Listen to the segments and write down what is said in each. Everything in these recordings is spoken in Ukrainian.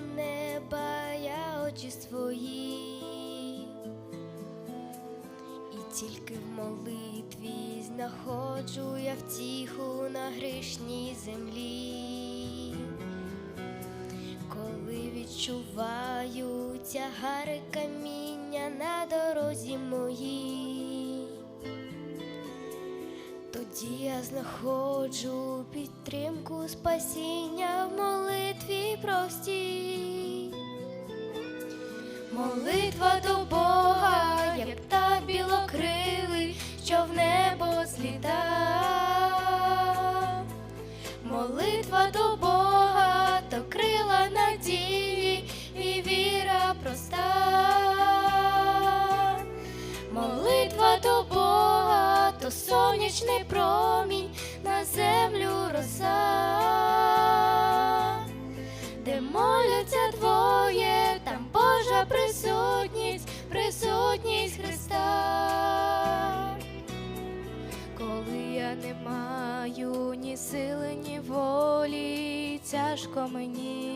неба я очі свої, і тільки в молитві знаходжу я втіху на грішній землі, коли відчуваю тягар каміння на дорозі моїй тоді я знаходжу підтримку спасіння в молитві простій. Молитва до Бога, як та білокрилий, сонячний промінь на землю роса де моляться двоє, там Божа присутність, присутність Христа. Коли я не маю ні сили, ні волі, тяжко мені.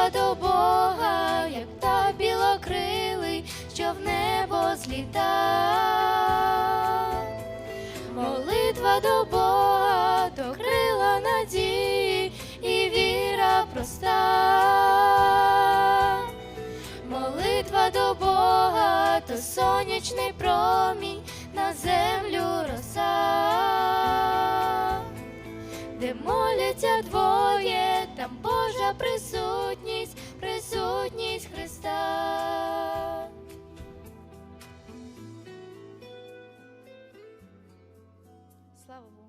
Молитва до Бога, як та білокрилий, що в небо зліта. Молитва до Бога, то крила надії і віра проста. Молитва до Бога, то сонячний промінь на землю роса де моляться двоє, там Божа присутність, Слава Богу!